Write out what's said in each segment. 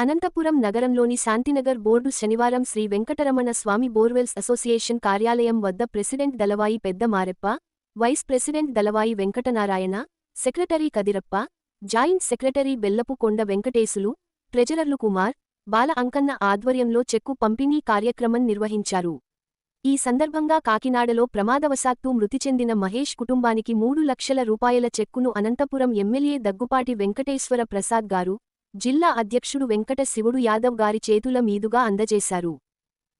అనంతపురం నగరంలోని శాంతినగర్ బోర్డు శనివారం Shri Venkataramana Swamy borewells association కార్యాలయం వద్ద president Dalavai Pedda Mareppa vice president Dalavai Venkatanarayana secretary Kadirappa joint secretary Bellapu Konda Venkatesulu ట్రెజరర్లు Kumar బాల అంకన్న ఆధ్వర్యంలో చెక్కు పంపిణీ కార్యక్రమం నిర్వహించారు. ఈ సందర్భంగా కాకినాడలో ప్రమాదవశాత్తు మృతి చెందిన మహేష్ కుటుంబానికి మూడు లక్షల రూపాయల చెక్కును అనంతపురం ఎమ్మెల్యే దగ్గుపాటి వెంకటేశ్వర ప్రసాద్ గారు జిల్లా అధ్యక్షుడు వెంకట శివుడు యాదవ్ గారి చేతుల మీదుగా అందజేశారు.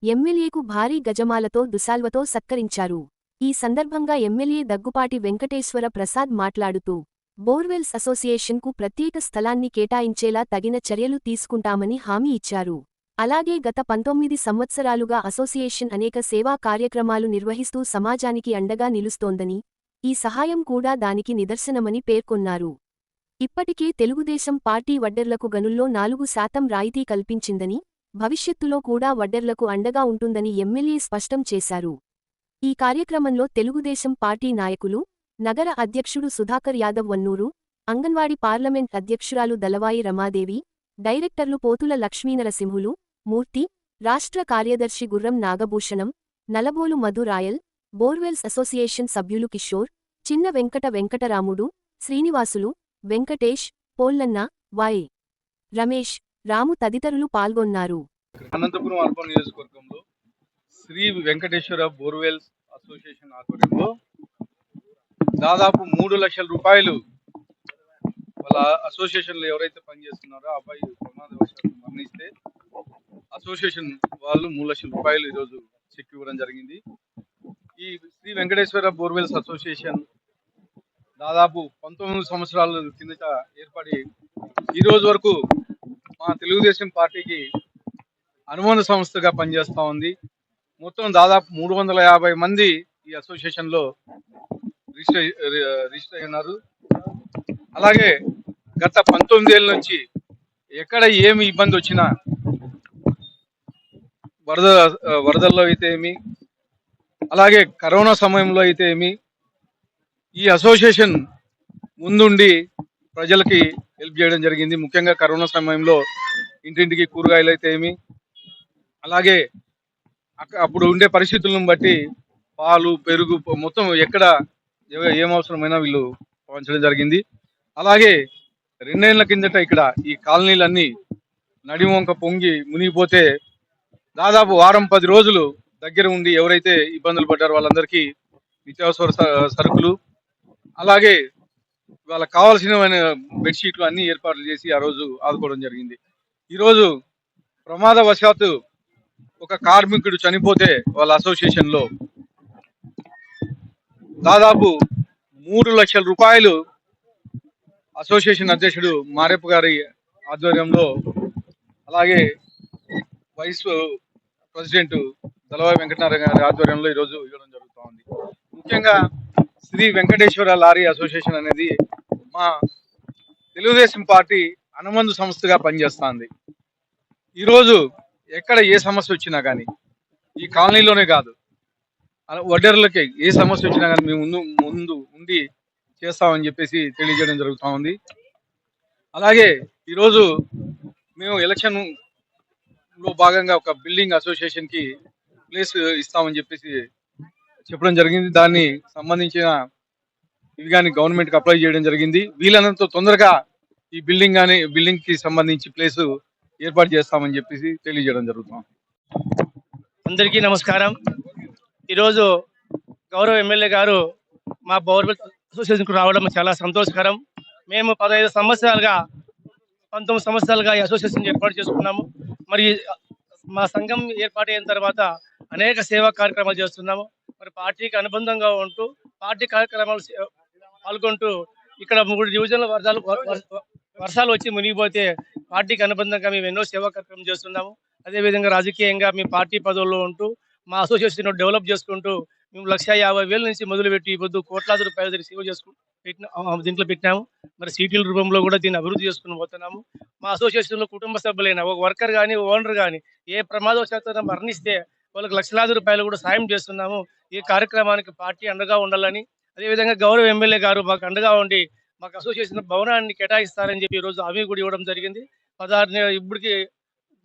ఎమ్మెల్యేకు భారీ గజమాలతో దుసాల్వతో సత్కరించారు. ఈ సందర్భంగా ఎమ్మెల్యే దగ్గుపాటి వెంకటేశ్వర ప్రసాద్ మాట్లాడుతూ బోర్వెల్స్ అసోసియేషన్కు ప్రత్యేక స్థలాన్ని కేటాయించేలా తగిన చర్యలు తీసుకుంటామని హామీ ఇచ్చారు. అలాగే గత పంతొమ్మిది సంవత్సరాలుగా అసోసియేషన్ అనేక సేవా కార్యక్రమాలు నిర్వహిస్తూ సమాజానికి అండగా నిలుస్తోందని ఈ సహాయం కూడా దానికి నిదర్శనమని పేర్కొన్నారు. ఇప్పటికే తెలుగుదేశం పార్టీ వడ్డెర్లకు గనుల్లో నాలుగు శాతం రాయితీ కల్పించిందని భవిష్యత్తులో కూడా వడ్డెర్లకు అండగా ఉంటుందని ఎమ్మెల్యే స్పష్టం చేశారు. ఈ కార్యక్రమంలో తెలుగుదేశం పార్టీ నాయకులు నగర అధ్యక్షుడు సుధాకర్ యాదవ్ వన్నూరు అంగన్వాడి పార్లమెంట్ అధ్యక్షురాలు దలవాయి రమాదేవి డైరెక్టర్లు పోతుల లక్ష్మీనరసింహులు మూర్తి రాష్ట్ర కార్యదర్శి గుర్రం నాగభూషణం నలబోలు మధురాయల్ బోర్వెల్స్ అసోసియేషన్ సభ్యులు కిషోర్ చిన్న వెంకట వెంకటరాముడు శ్రీనివాసులు వెంకటేష్ పోల్లన్న వై. రమేష్ రాము తదితరులు పాల్గొన్నారు. అనంతపురం అర్బన్ నియోజకవర్గంలో శ్రీ వెంకటేశ్వర బోర్వెల్స్ అసోసియేషన్ ఆధ్వర్యంలో దాదాపు మూడు లక్షల రూపాయలు వాళ్ళ అసోసియేషన్లో ఎవరైతే పనిచేస్తున్నారో ఆ అబ్బాయి ప్రమాదవశాత్తు మరణిస్తే అసోసియేషన్ వాళ్ళు మూడు లక్షల రూపాయలు ఈరోజు చెక్ ఇవ్వడం జరిగింది. ఈ శ్రీ వెంకటేశ్వర బోర్వెల్స్ అసోసియేషన్ దాదాపు పంతొమ్మిది సంవత్సరాల కిందట ఏర్పడి ఈరోజు వరకు మా తెలుగుదేశం పార్టీకి అనుబంధ సంస్థగా పనిచేస్తూ ఉంది. మొత్తం దాదాపు మూడు వందల యాభై మంది ఈ అసోసియేషన్లో రిజిస్టర్ రిజిస్టర్ అయినారు. అలాగే గత పంతొమ్మిది ఏళ్ళ నుంచి ఎక్కడ ఏమి ఇబ్బంది వచ్చినా వరద వరదల్లో అయితే ఏమి అలాగే కరోనా సమయంలో అయితే ఏమి ఈ అసోసియేషన్ ముందుండి ప్రజలకి హెల్ప్ చేయడం జరిగింది. ముఖ్యంగా కరోనా సమయంలో ఇంటింటికి కూరగాయలు అయితే ఏమి అలాగే అప్పుడు ఉండే పరిస్థితులను బట్టి పాలు పెరుగు మొత్తం ఎక్కడ ఎవ- ఏం అవసరమైనా వీళ్ళు పంచడం జరిగింది. అలాగే రెండేళ్ళ కిందట ఇక్కడ ఈ కాలనీలన్నీ నడివంక పొంగి మునిగిపోతే దాదాపు వారం పది రోజులు దగ్గర ఉండి ఎవరైతే ఇబ్బందులు పడ్డారో వాళ్ళందరికీ నిత్యావసర స- సరుకులు అలాగే వాళ్ళకి కావాల్సిన బెడ్షీట్లు అన్ని ఏర్పాట్లు చేసి ఆ రోజు ఆదుకోవడం జరిగింది. ఈరోజు ప్రమాదవశాత్తు ఒక కార్మికుడు చనిపోతే వాళ్ళ అసోసియేషన్లో దాదాపు మూడు లక్షల రూపాయలు అసోసియేషన్ అధ్యక్షుడు మారెప్ప గారి ఆధ్వర్యంలో అలాగే వైస్ ప్రెసిడెంట్ దళవాయి వెంకటనారాయణ గారి ఆధ్వర్యంలో ఈరోజు ఇవ్వడం జరుగుతూ ఉంది ముఖ్యంగా శ్రీ వెంకటేశ్వర లారీ అసోసియేషన్ అనేది మా తెలుగుదేశం పార్టీ అనుబంధ సంస్థగా పనిచేస్తుంది. ఈరోజు ఎక్కడ ఏ సమస్య వచ్చినా కానీ ఈ కాలనీలోనే కాదు అలా వడ్డెర్లకి ఏ సమస్య వచ్చినా కానీ మేము ముందు ముందు ఉండి చేస్తామని చెప్పేసి తెలియజేయడం జరుగుతూ ఉంది. అలాగే ఈరోజు మేము ఎలక్షన్లో భాగంగా ఒక బిల్డింగ్ అసోసియేషన్కి ప్లేస్ ఇస్తామని చెప్పేసి చెప్పడం జరిగింది. దాన్ని సంబంధించిన ఇవి కానీ గవర్నమెంట్కి అప్లై చేయడం జరిగింది. వీలైనంత తొందరగా ఈ బిల్డింగ్ కానీ బిల్డింగ్కి సంబంధించి ప్లేస్ ఏర్పాటు చేస్తామని చెప్పేసి తెలియజేయడం జరుగుతుంది. అందరికీ నమస్కారం. ఈరోజు గౌరవ ఎమ్మెల్యే గారు మా బోర్వెల్ అసోసియేషన్కు రావడం చాలా సంతోషకరం. మేము పదహైదు సంవత్సరాలుగా పంతొమ్మిది సంవత్సరాలుగా ఈ అసోసియేషన్ ఏర్పాటు చేసుకున్నాము. మరి మా సంఘం ఏర్పాటైన తర్వాత అనేక సేవా కార్యక్రమాలు చేస్తున్నాము. మరి పార్టీకి అనుబంధంగా ఉంటూ పార్టీ కార్యక్రమాలు పాల్గొంటూ ఇక్కడ మూడు డివిజన్ల వర్షాలు వర్షాలు వచ్చి మునిగిపోతే పార్టీకి అనుబంధంగా మేము ఎన్నో సేవా కార్యక్రమం చేస్తున్నాము. అదేవిధంగా రాజకీయంగా మీ పార్టీ పదవుల్లో ఉంటూ మా అసోసియేషన్ డెవలప్ చేసుకుంటూ మేము లక్ష యాభై వేల నుంచి మొదలుపెట్టి పొద్దు కోట్లాది రూపాయలు దగ్గర సేవ చేసుకు పెట్టిన దీంట్లో పెట్టినాము. మరి సీటీల రూపంలో కూడా దీన్ని అభివృద్ధి చేసుకుని పోతున్నాము. మా అసోసియేషన్లో కుటుంబ సభ్యులైన ఒక వర్కర్ కానీ ఓనర్ కానీ ఏ ప్రమాదవశాత్తు మరణిస్తే వాళ్ళకి లక్షలాది రూపాయలు కూడా సాయం చేస్తున్నాము. ఈ కార్యక్రమానికి పార్టీ అండగా ఉండాలని అదేవిధంగా గౌరవ ఎమ్మెల్యే గారు మాకు అండగా ఉండి మాకు అసోసియేషన్ భవనాన్ని కేటాయిస్తారని చెప్పి ఈ రోజు హామీ కూడా ఇవ్వడం జరిగింది. పదహారు ఇప్పటికి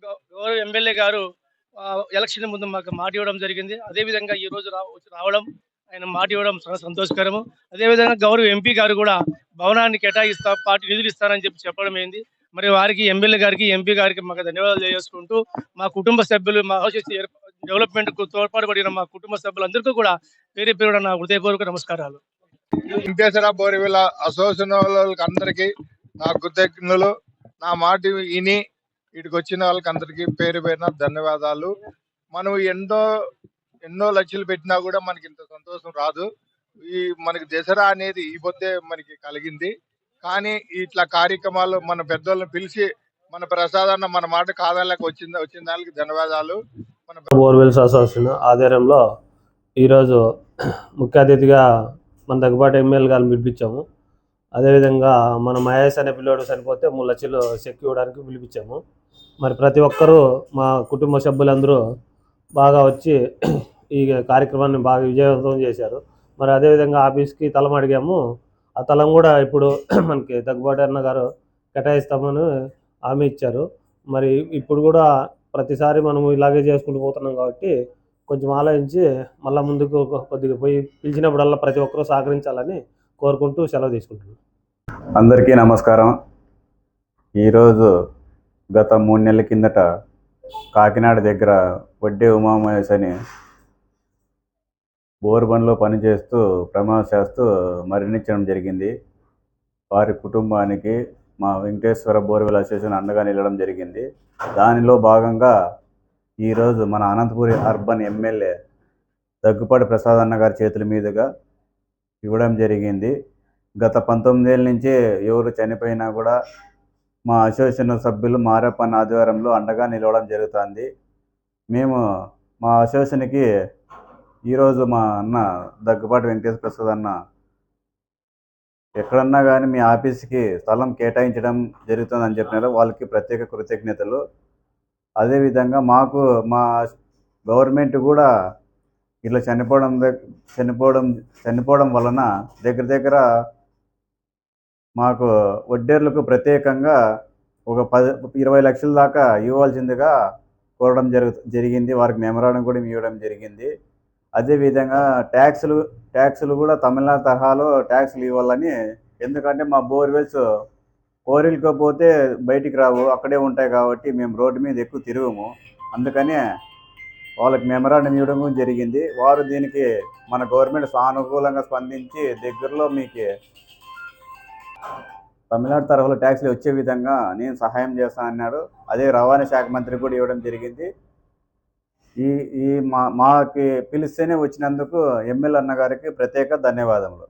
గౌ- గౌరవ ఎమ్మెల్యే గారు ఎలక్షన్ ముందు మాకు మాట ఇవ్వడం జరిగింది. అదేవిధంగా ఈరోజు రోజు రావడం ఆయన మాట ఇవ్వడం చాలా సంతోషకరము. అదేవిధంగా గౌరవ ఎంపీ గారు కూడా భవనాన్ని కేటాయిస్తా పార్టీ నిధులు ఇస్తారని చెప్పి చెప్పడం ఏంది. మరి వారికి ఎమ్మెల్యే గారికి ఎంపీ గారికి మాకు ధన్యవాదాలు తెలియజేసుకుంటూ మా కుటుంబ సభ్యులు మా అసోసియేషన్ డెవలప్మెంట్కు తోడ్పాటుపడిన మా కుటుంబ సభ్యులందరికీ కూడా పేరు పేరు నా హృదయపూర్వక నమస్కారాలు. వెంకటేశ్వర బోరివిల అసోసియేషన్ వాళ్ళకి అందరికి నా కృతజ్ఞతలు. నా మాట విని ఇటుకు వచ్చిన వాళ్ళకి అందరికి పేరు పేరున ధన్యవాదాలు. మనం ఎన్నో ఎన్నో లక్షలు పెట్టినా కూడా మనకి ఇంత సంతోషం రాదు. ఈ మనకి దసరా అనేది ఈ పొద్దే మనకి కలిగింది. కానీ ఇట్లా కార్యక్రమాలు మన పెద్దోళ్ళని పిలిచి మన ప్రసాదాన్ని మన మాట కాదాలకు వచ్చింది వచ్చిన దానికి ధన్యవాదాలు. బోర్వెల్స్ అసోసియేషన్ ఆధ్వర్యంలో ఈరోజు ముఖ్య అతిథిగా మన దగ్గుబాటు ఎమ్మెల్యే గారిని పిలిపించాము. అదేవిధంగా మన మహేష్ అనే పిల్లోడు చనిపోతే మూడు లక్షలు చెక్ ఇవ్వడానికి పిలిపించాము. మరి ప్రతి ఒక్కరూ మా కుటుంబ సభ్యులందరూ బాగా వచ్చి ఈ కార్యక్రమాన్ని బాగా విజయవంతం చేశారు. మరి అదేవిధంగా ఆఫీస్కి తలం అడిగాము. ఆ తలం కూడా ఇప్పుడు మనకి దగ్గుబాటి అన్న గారు కేటాయిస్తామని హామీ ఇచ్చారు. మరి ఇప్పుడు కూడా ప్రతిసారి మనము ఇలాగే చేసుకుంటూ పోతున్నాం కాబట్టి కొంచెం ఆలోచించి మళ్ళీ ముందుకు కొద్దిగా పోయి పిలిచినప్పుడల్లా ప్రతి ఒక్కరూ సహకరించాలని కోరుకుంటూ సెలవు తీసుకుంటున్నాను. అందరికీ నమస్కారం. ఈరోజు గత మూడు నెలల కిందట కాకినాడ దగ్గర వడ్డే ఉమామహేష్ అని బోర్బన్లో పనిచేస్తూ చేస్తూ మరణించడం జరిగింది. వారి కుటుంబానికి మా వెంకటేశ్వర బోర్వెల్ అసోసియేషన్ అండగా నిలవడం జరిగింది. దానిలో భాగంగా ఈరోజు మన అనంతపురి అర్బన్ ఎమ్మెల్యే దగ్గుపాటి ప్రసాద్ అన్న గారి చేతుల మీదుగా ఇవ్వడం జరిగింది. గత పంతొమ్మిదేళ్ళ నుంచి ఎవరు చనిపోయినా కూడా మా అసోసియేషన్ సభ్యులు మారప్పన్న ఆధ్వర్యంలో అండగా నిలవడం జరుగుతుంది. మేము మా అసోసియేషన్కి ఈరోజు మా అన్న దగ్గుపాటి వెంకటేశ్వర ప్రసాద్ అన్న ఎక్కడన్నా కానీ మీ ఆఫీస్కి స్థలం కేటాయించడం జరుగుతుందని చెప్పినారు. వాళ్ళకి ప్రత్యేక కృతజ్ఞతలు. అదేవిధంగా మాకు మా గవర్నమెంట్ కూడా ఇట్లా చనిపోవడం చనిపోవడం చనిపోవడం వలన దగ్గర దగ్గర మాకు వడ్డేర్లకు ప్రత్యేకంగా ఒక పది ఇరవై లక్షల దాకా ఇవ్వాల్సిందిగా కోరడం జరుగు జరిగింది. వారికి మెమరాడం కూడా ఇవ్వడం జరిగింది. అదేవిధంగా ట్యాక్సులు ట్యాక్సులు కూడా తమిళనాడు తరహాలో ట్యాక్సులు ఇవ్వాలని ఎందుకంటే మా బోర్వెల్స్ కోరికతో పోతే బయటికి రావు అక్కడే ఉంటాయి కాబట్టి మేము రోడ్డు మీద ఎక్కువ తిరగము. అందుకనే వాళ్ళకి మెమరాండం ఇవ్వడం కూడా జరిగింది. వారు దీనికి మన గవర్నమెంట్ సానుకూలంగా స్పందించి దగ్గరలో మీకు తమిళనాడు తరహాలో ట్యాక్స్లు వచ్చే విధంగా నేను సహాయం చేస్తానన్నాడు. అదే రవాణా శాఖ మంత్రి కూడా ఇవ్వడం జరిగింది. ఈ ఈ మా మాకి పిలిస్తేనే వచ్చినందుకు ఎమ్మెల్యే అన్న గారికి ప్రత్యేక ధన్యవాదములు.